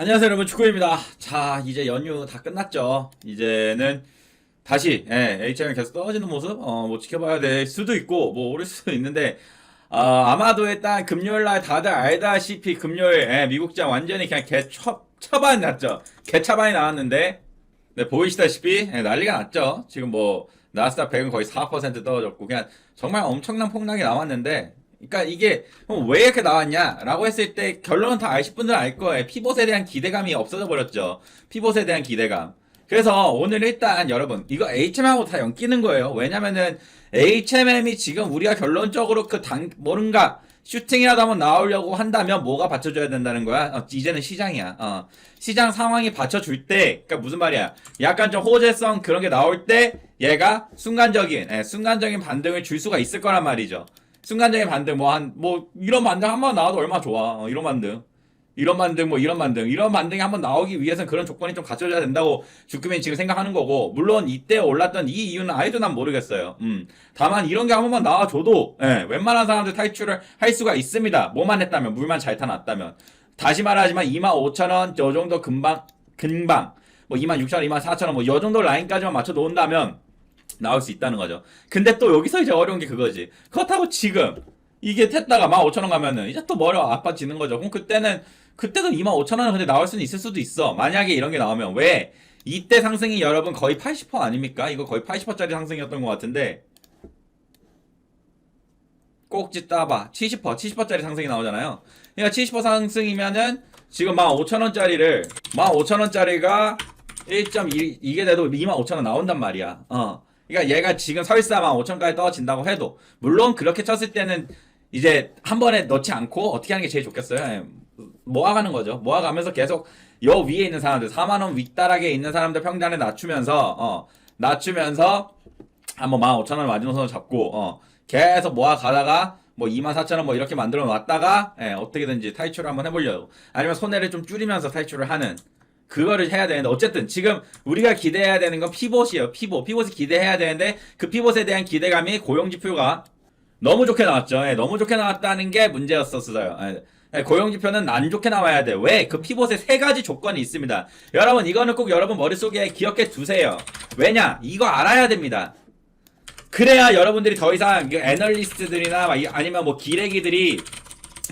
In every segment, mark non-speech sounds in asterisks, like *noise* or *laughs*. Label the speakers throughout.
Speaker 1: 안녕하세요 여러분 축구입니다. 자 이제 연휴 다 끝났죠. 이제는 다시 예, HM이 계속 떨어지는 모습 어, 뭐 지켜봐야 될 수도 있고 뭐 오를 수도 있는데 어, 아마도 일단 금요일 날 다들 알다시피 금요일 예, 미국장 완전히 그냥 개 처, 처반 났죠. 개차반이 나왔는데 네, 보이시다시피 예, 난리가 났죠. 지금 뭐 나스닥 100은 거의 4% 떨어졌고 그냥 정말 엄청난 폭락이 나왔는데 그러니까 이게 어, 왜 이렇게 나왔냐라고 했을 때 결론은 다 아실 분들은 알 거예요. 피봇에 대한 기대감이 없어져 버렸죠. 피봇에 대한 기대감. 그래서 오늘 일단 여러분 이거 HM하고 다 엮이는 거예요. 왜냐면은 HMM이 지금 우리가 결론적으로 그 당 뭔가 슈팅이라도 한번 나오려고 한다면 뭐가 받쳐줘야 된다는 거야? 어, 이제는 시장이야. 어. 시장 상황이 받쳐줄 때, 그러니까 무슨 말이야? 약간 좀 호재성 그런 게 나올 때 얘가 순간적인, 예, 순간적인 반등을 줄 수가 있을 거란 말이죠. 순간적인 반등 뭐한뭐 이런 반등 한 번 나와도 얼마 좋아. 어, 이런 반등. 이런 반등 뭐 이런 반등 이런 반등이 한번 나오기 위해서는 그런 조건이 좀 갖춰져야 된다고 주크맨이 지금 생각하는 거고 물론 이때 올랐던 이 이유는 아예도 난 모르겠어요. 음 다만 이런 게 한 번만 나와줘도 예, 웬만한 사람들 탈출을 할 수가 있습니다. 뭐만 했다면 물만 잘 타놨다면 다시 말하지만 25,000원 저 정도 금방 금방 뭐 26,000원 24,000원 뭐 요 정도 라인까지만 맞춰 놓은다면 나올 수 있다는 거죠. 근데 또 여기서 이제 어려운 게 그거지. 그렇다고 지금 이게 탔다가 15,000원 가면은 이제 또 머리 아파지는 거죠. 그럼 그때는 그때도 25,000원 근데 나올 수는 있을 수도 있어. 만약에 이런 게 나오면 왜 이때 상승이 여러분 거의 80% 아닙니까? 이거 거의 80%짜리 상승이었던 것 같은데 꼭지 따봐 70% 70%짜리 상승이 나오잖아요. 그러니까 70% 상승이면은 지금 15,000원짜리를 15,000원짜리가 1.1 이게 돼도 25,000원 나온단 말이야. 어. 그러니까 얘가 지금 설사 15,000원까지 떨어진다고 해도 물론 그렇게 쳤을 때는 이제 한 번에 넣지 않고 어떻게 하는 게 제일 좋겠어요? 예, 모아가는 거죠. 모아가면서 계속 요 위에 있는 사람들 4만 원 윗다락에 있는 사람들 평단에 낮추면서 어 낮추면서 한번 15,000원 마지노선을 잡고 어 계속 모아가다가 뭐 24,000원 뭐 이렇게 만들어 놨다가 예, 어떻게든지 탈출을 한번 해보려고 아니면 손해를 좀 줄이면서 탈출을 하는 그거를 해야 되는데 어쨌든 지금 우리가 기대해야 되는 건 피봇이에요 피봇 피봇이 기대해야 되는데 그 피봇에 대한 기대감이 고용 지표가 너무 좋게 나왔죠 예, 너무 좋게 나왔다는 게 문제였었어요 예. 예, 고용 지표는 안 좋게 나와야 돼. 왜? 그 피봇에 세 가지 조건이 있습니다. 여러분, 이거는 꼭 여러분 머릿속에 기억해 두세요. 왜냐? 이거 알아야 됩니다. 그래야 여러분들이 더 이상 그 애널리스트들이나 아니면 뭐 기레기들이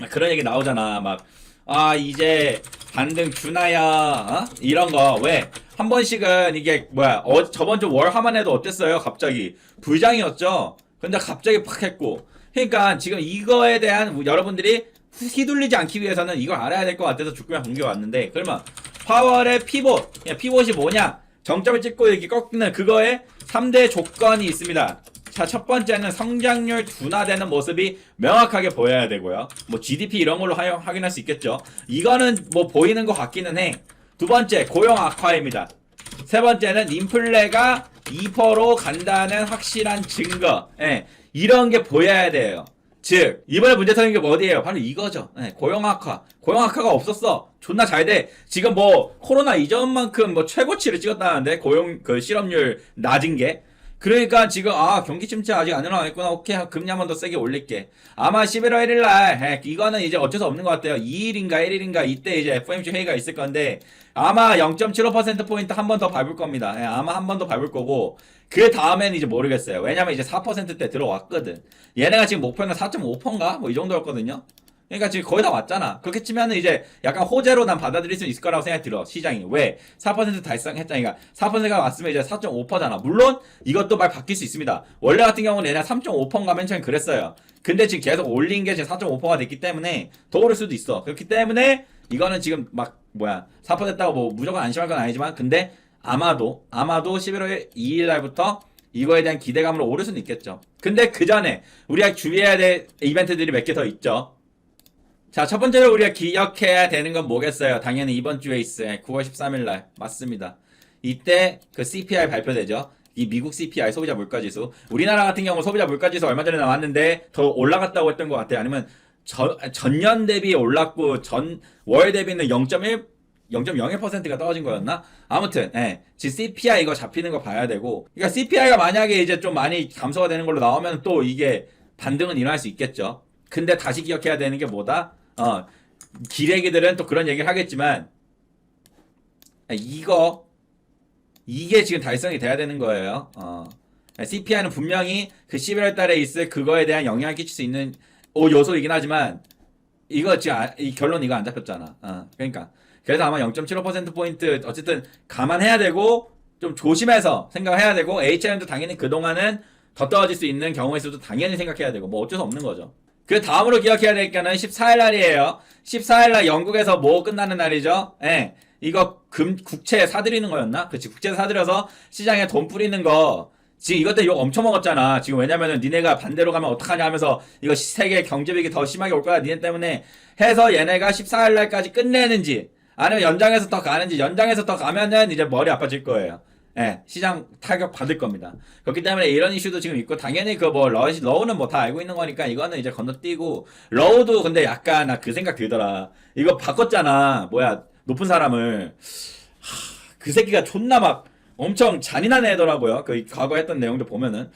Speaker 1: 막 그런 얘기 나오잖아. 막, 아, 이제 반등 주나야, 어? 이런 거. 왜? 한 번씩은 이게 뭐야, 어, 저번 주월 하만 해도 어땠어요? 갑자기. 불장이었죠? 근데 갑자기 팍 했고. 그러니까 지금 이거에 대한 여러분들이 휘둘리지 않기 위해서는 이걸 알아야 될 것 같아서 죽구면 공개 왔는데 그러면 파월의 피봇 야, 피봇이 뭐냐 정점을 찍고 이렇게 꺾는 그거에 3대 조건이 있습니다 자 첫 번째는 성장률 둔화되는 모습이 명확하게 보여야 되고요 뭐 GDP 이런 걸로 하- 확인할 수 있겠죠 이거는 뭐 보이는 것 같기는 해 두 번째 고용 악화입니다 세 번째는 인플레가 2%로 간다는 확실한 증거. 예, 이런 게 보여야 돼요. 즉 이번에 문제 터진 게 어디예요? 바로 이거죠. 예, 고용 악화. 고용 악화가 없었어. 존나 잘 돼. 지금 뭐 코로나 이전만큼 뭐 최고치를 찍었다는데 고용 그 실업률 낮은 게. 그러니까 지금 아 경기 침체 아직 안 일어나겠구나. 오케이 금리 한 번 더 세게 올릴게. 아마 11월 1일 날 예, 이거는 이제 어쩔 수 없는 것 같아요. 2일인가 1일인가 이때 이제 FOMC 회의가 있을 건데 아마 0.75% 포인트 한 번 더 밟을 겁니다. 예, 아마 한 번 더 밟을 거고 그 다음에는 이제 모르겠어요. 왜냐면 이제 4%대 들어왔거든. 얘네가 지금 목표는 4.5%인가 뭐 이 정도였거든요. 그러니까 지금 거의 다 왔잖아. 그렇게 치면은 이제 약간 호재로 난 받아들일 수 있을 거라고 생각이 들어. 시장이. 왜? 4% 달성했다니까. 4%가 왔으면 이제 4.5%잖아. 물론 이것도 말 바뀔 수 있습니다. 원래 같은 경우는 얘네 3.5%가 맨 처음에 그랬어요. 근데 지금 계속 올린 게 지금 4.5%가 됐기 때문에 더 오를 수도 있어. 그렇기 때문에 이거는 지금 막 뭐야 4% 됐다고 뭐 무조건 안심할 건 아니지만 근데 아마도 아마도 11월 2일 날부터 이거에 대한 기대감으로 오를 수는 있겠죠. 근데 그 전에 우리가 주의해야 될 이벤트들이 몇 개 더 있죠. 자, 첫 번째로 우리가 기억해야 되는 건 뭐겠어요? 당연히 이번 주에 있어요. 9월 13일 날. 맞습니다. 이때 그 CPI 발표되죠. 이 미국 CPI 소비자 물가지수. 우리나라 같은 경우 소비자 물가지수 얼마 전에 나왔는데 더 올라갔다고 했던 것 같아요. 아니면 전, 전년 대비 올랐고 전 월 대비는 0.1 0.01%가 떨어진 거였나? 아무튼, 예. 지금 CPI 이거 잡히는 거 봐야 되고. 그러니까 CPI가 만약에 이제 좀 많이 감소가 되는 걸로 나오면 또 이게 반등은 일어날 수 있겠죠. 근데 다시 기억해야 되는 게 뭐다? 어, 기레기들은 또 그런 얘기를 하겠지만, 아, 이거 이게 지금 달성이 돼야 되는 거예요. 어. CPI는 분명히 그 11월 달에 있을 그거에 대한 영향을 끼칠 수 있는 오 요소이긴 하지만 이거 지금 아- 이 결론 이거 안 잡혔잖아. 어. 그러니까 그래서 아마 0.75% 포인트 어쨌든 감안해야 되고 좀 조심해서 생각해야 되고 HM도 당연히 그 동안은 더 떨어질 수 있는 경우의 수도 당연히 생각해야 되고 뭐 어쩔 수 없는 거죠. 그 다음으로 기억해야 될 거는 14일 날이에요. 14일 날 영국에서 뭐 끝나는 날이죠? 예. 이거 금 국채 사들이는 거였나? 그치 국채 사들여서 시장에 돈 뿌리는 거 지금 이것 때문에 욕 엄청 먹었잖아. 지금 왜냐면은 니네가 반대로 가면 어떡하냐 하면서 이거 세계 경제 위기 더 심하게 올 거야. 니네 때문에 해서 얘네가 14일 날까지 끝내는지 아니면 연장해서 더 가는지 연장해서 더 가면은 이제 머리 아파질 거예요. 예, 시장 타격 받을 겁니다. 그렇기 때문에 이런 이슈도 지금 있고 당연히 그 뭐 러시 러우는 뭐 다 알고 있는 거니까 이거는 이제 건너뛰고 러우도 근데 약간 나 그 생각 들더라. 이거 바꿨잖아. 뭐야 높은 사람을 하, 그 새끼가 존나 막 엄청 잔인한 애더라고요. 그 과거 했던 내용들 보면은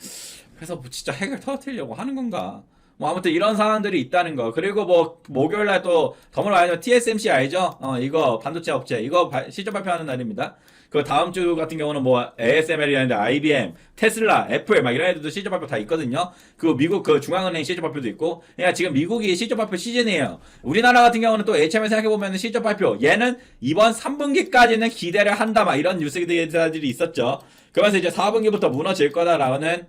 Speaker 1: 그래서 뭐 진짜 핵을 터뜨리려고 하는 건가? 뭐 아무튼 이런 상황들이 있다는 거. 그리고 뭐 목요일 날 또 더불어 알죠. TSMC 알죠? 어 이거 반도체 업체 이거 발- 실적 발표하는 날입니다. 그 다음 주 같은 경우는 뭐 ASML이라는데 IBM, 테슬라, 애플 막 이런 애들도 실적 발표 다 있거든요. 그 미국 그 중앙은행 실적 발표도 있고. 그러니까 지금 미국이 실적 발표 시즌이에요. 우리나라 같은 경우는 또 HM을 생각해 보면 실적 발표 얘는 이번 3분기까지는 기대를 한다 막 이런 뉴스들이 있었죠. 그러면서 이제 4분기부터 무너질 거다라는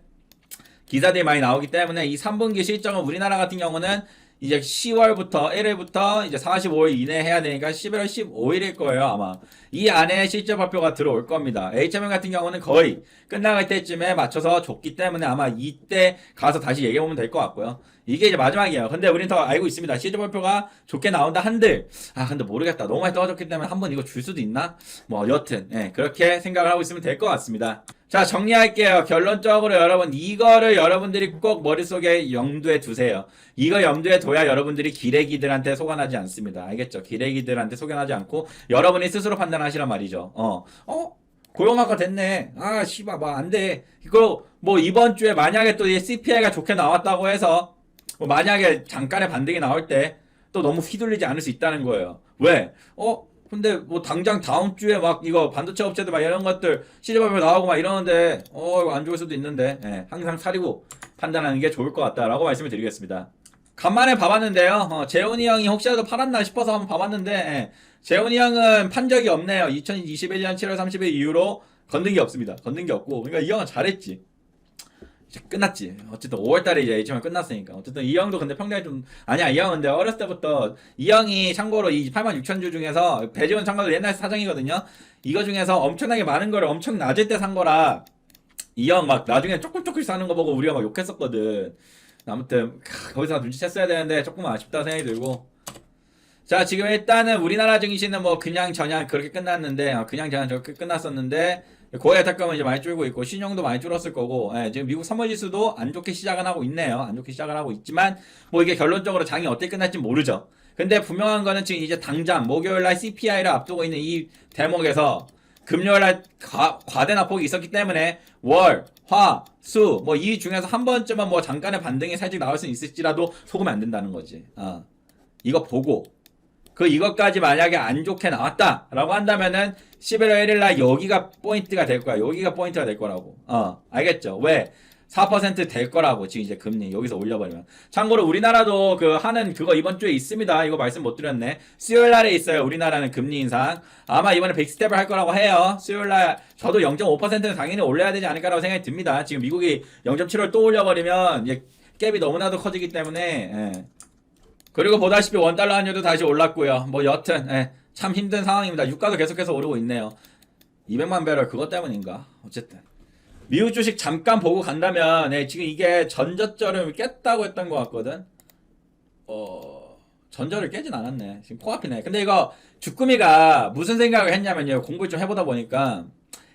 Speaker 1: 기사들이 많이 나오기 때문에 이 3분기 실적은 우리나라 같은 경우는 이제 10월부터 1일부터 이제 45일 이내 해야 되니까 11월 15일일 거예요 아마. 이 안에 실적 발표가 들어올 겁니다. HMM 같은 경우는 거의 끝나갈 때쯤에 맞춰서 줬기 때문에 아마 이때 가서 다시 얘기해 보면 될 것 같고요. 이게 이제 마지막이에요. 근데 우리는 더 알고 있습니다. 실적 발표가 좋게 나온다 한들. 아 근데 모르겠다. 너무 많이 떨어졌기 때문에 한번 이거 줄 수도 있나? 뭐 여튼 예, 그렇게 생각을 하고 있으면 될 것 같습니다 자 정리할게요. 결론적으로 여러분 이거를 여러분들이 꼭 머릿속에 염두에 두세요. 이거 염두에 둬야 여러분들이 기레기들한테 속아나지 않습니다. 알겠죠? 기레기들한테 속아나지 않고 여러분이 스스로 판단하시란 말이죠. 어. 어? 고용학과 됐네. 아 씨발 뭐 안 돼. 이거 뭐 이번 주에 만약에 또이 CPI가 좋게 나왔다고 해서 뭐 만약에 잠깐의 반등이 나올 때 또 너무 휘둘리지 않을 수 있다는 거예요. 왜? 어? 근데 뭐 당장 다음 주에 막 이거 반도체 업체들 막 이런 것들 시제 발표 나오고 막 이러는데 어 이거 안 좋을 수도 있는데 예, 항상 사리고 판단하는 게 좋을 것 같다라고 말씀을 드리겠습니다. 간만에 봐봤는데요. 어, 재훈이 형이 혹시라도 팔았나 싶어서 한번 봐봤는데 예, 재훈이 형은 판 적이 없네요. 2021년 7월 30일 이후로 건든 게 없습니다. 건든 게 없고 그러니까 이 형은 잘했지. 끝났지. 어쨌든 5월달에 이제 HM 끝났으니까. 어쨌든 이 형도 근데 평균이 좀 아니야 이 형은 근데 어렸을 때부터 이 형이 참고로 이 8만 6천 주 중에서 배지원 참가도 옛날 사정이거든요. 이거 중에서 엄청나게 많은 거를 엄청 낮을 때 산 거라 이 형 막 나중에 조금 조금씩 사는 거 보고 우리가 막 욕했었거든. 아무튼 캬, 거기서 눈치챘어야 되는데 조금 아쉽다 생각이 들고. 자 지금 일단은 우리나라 증시는 뭐 그냥 저냥 그렇게 끝났는데 어, 그냥 저냥 저렇게 끝났었는데 고액 탁감은 이제 많이 줄고 있고 신용도 많이 줄었을 거고 예, 지금 미국 3월 지수도 안 좋게 시작은 하고 있네요. 안 좋게 시작을 하고 있지만 뭐 이게 결론적으로 장이 어떻게 끝날지 모르죠. 근데 분명한 거는 지금 이제 당장 목요일 날 CPI를 앞두고 있는 이 대목에서 금요일 날 과, 과대 낙폭이 있었기 때문에 월, 화, 수 뭐 이 중에서 한 번쯤은 뭐 잠깐의 반등이 살짝 나올 수는 있을지라도 속으면 안 된다는 거지. 어. 이거 보고 그 이것까지 만약에 안 좋게 나왔다라고 한다면은 11월 1일 날 여기가 포인트가 될 거야. 여기가 포인트가 될 거라고. 어, 알겠죠? 왜? 4%될 거라고 지금 이제 금리 여기서 올려버리면 참고로 우리나라도 그 하는 그거 이번 주에 있습니다 이거 말씀 못 드렸네 수요일 날에 있어요 우리나라는 금리 인상 아마 이번에 빅스텝을 할 거라고 해요 수요일 날 저도 0.5%는 당연히 올려야 되지 않을까라고 생각이 듭니다 지금 미국이 0.7을 또 올려버리면 갭이 너무나도 커지기 때문에 예. 그리고 보다시피 원달러 환율도 다시 올랐고요. 뭐 여튼 예, 참 힘든 상황입니다. 유가도 계속해서 오르고 있네요. 200만 배럴 그것 때문인가? 어쨌든 미국 주식 잠깐 보고 간다면 예, 지금 이게 전저점을 깼다고 했던 것 같거든. 어 전저를 깨진 않았네. 지금 코앞이네. 근데 이거 주꾸미가 무슨 생각을 했냐면요. 공부를 좀 해보다 보니까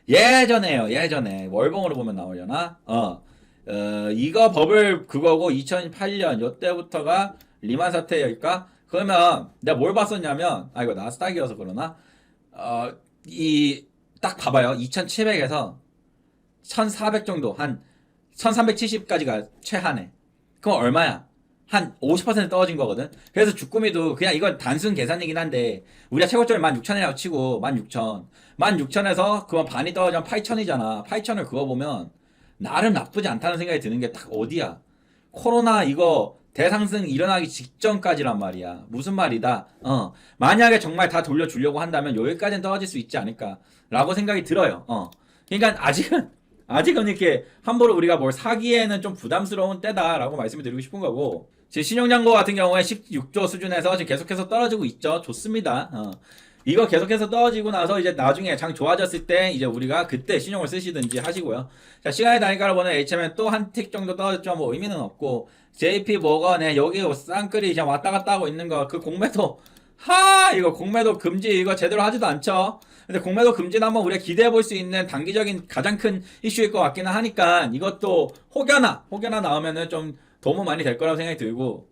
Speaker 1: 예전에요. 예전에 월봉으로 보면 나오려나? 어. 어, 이거 버블 그거고 2008년 요때부터가 리만 사태일까? 그러면 내가 뭘 봤었냐면 아 이거 나스닥이어서 그러나 어 이 딱 봐봐요 2700에서 1400 정도 한 1370까지가 최하네 그럼 얼마야 한 50% 떨어진 거거든. 그래서 주꾸미도 그냥 이건 단순 계산이긴 한데 우리가 최고점이 16,000이라고 치고 16,000. 16,000에서 그건 반이 떨어지면 8,000이잖아. 8,000을 그거 보면 나름 나쁘지 않다는 생각이 드는 게 딱 어디야? 코로나 이거 대상승 일어나기 직전까지란 말이야. 무슨 말이다? 어. 만약에 정말 다 돌려주려고 한다면 여기까지는 떨어질 수 있지 않을까라고 생각이 들어요. 어. 그러니까 아직은 *laughs* 아직은 이렇게 함부로 우리가 뭘 사기에는 좀 부담스러운 때다라고 말씀을 드리고 싶은 거고 지금 신용잔고 같은 경우에 16조 수준에서 지금 계속해서 떨어지고 있죠. 좋습니다. 어. 이거 계속해서 떨어지고 나서 이제 나중에 장 좋아졌을 때 이제 우리가 그때 신용을 쓰시든지 하시고요. 자 시간의 단위가로 보는 HM은 또 한 틱 정도 떨어졌죠. 뭐 의미는 없고 JP 모건에 여기 쌍끌이 그냥 왔다 갔다 하고 있는 거 그 공매도 하 이거 공매도 금지 이거 제대로 하지도 않죠. 근데 공매도 금지는 한번 우리가 기대해 볼 수 있는 단기적인 가장 큰 이슈일 것 같기는 하니까 이것도 혹여나 혹여나 나오면은 좀 도움 많이 될 거라고 생각이 들고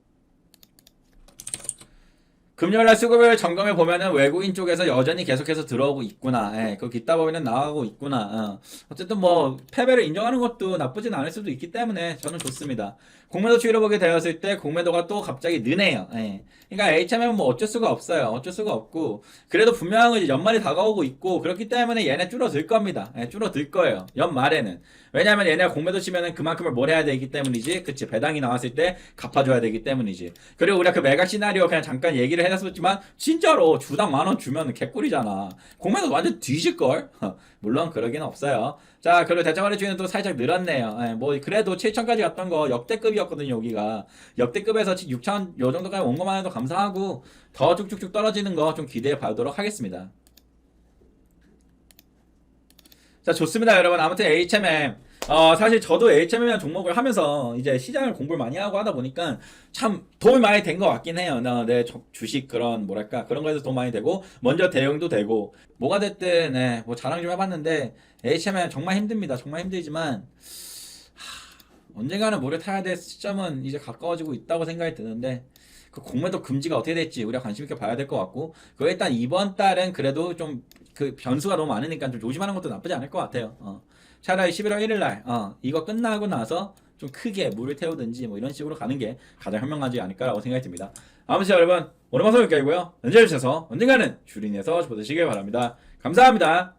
Speaker 1: 금요일 날 수급을 점검해 보면은 외국인 쪽에서 여전히 계속해서 들어오고 있구나. 예, 그 기타 범위는 나가고 있구나. 어. 어쨌든 뭐 패배를 인정하는 것도 나쁘진 않을 수도 있기 때문에 저는 좋습니다. 공매도 추이를 보게 되었을 때 공매도가 또 갑자기 느네요. 예. 그러니까 HM은 뭐 어쩔 수가 없어요. 어쩔 수가 없고 그래도 분명한 건 연말이 다가오고 있고 그렇기 때문에 얘네 줄어들 겁니다. 예, 줄어들 거예요. 연말에는. 왜냐면 얘네가 공매도 치면은 그만큼을 뭘 해야 되기 때문이지. 그치. 배당이 나왔을 때 갚아줘야 되기 때문이지. 그리고 우리가 그 메가 시나리오 그냥 잠깐 얘기를 해놨었지만 진짜로 주당 만 원 주면 개꿀이잖아. 공매도 완전 뒤질걸? *laughs* 물론 그러긴 없어요. 자, 그리고 대장거래 주의는 또 살짝 늘었네요. 예, 뭐 그래도 7천까지 갔던 거 역대급이었거든요, 여기가. 역대급에서 6천 요 정도까지 온 것만 해도 감사하고 더 쭉쭉쭉 떨어지는 거 좀 기대해 보도록 하겠습니다. 자, 좋습니다, 여러분. 아무튼 HMM. 어, 사실 저도 HMM이라는 종목을 하면서 이제 시장을 공부를 많이 하고 하다 보니까 참 도움이 많이 된 것 같긴 해요. 나, 내 저- 주식 그런, 뭐랄까, 그런 거에서 도움 많이 되고, 먼저 대응도 되고, 뭐가 됐든, 네, 뭐 자랑 좀 해봤는데, HMM 정말 힘듭니다. 정말 힘들지만, 하, 언젠가는 물에 타야 될 시점은 이제 가까워지고 있다고 생각이 드는데, 그 공매도 금지가 어떻게 될지 우리가 관심 있게 봐야 될 것 같고, 그 일단 이번 달은 그래도 좀 그 변수가 너무 많으니까 좀 조심하는 것도 나쁘지 않을 것 같아요. 어. 차라리 11월 1일 날, 어, 이거 끝나고 나서 좀 크게 물을 태우든지 뭐 이런 식으로 가는 게 가장 현명하지 않을까라고 생각이 듭니다. 아무튼 여러분, 오늘 방송 여기까지고요. 언제 주셔서 언젠가는 주린에서 보시길 바랍니다. 감사합니다.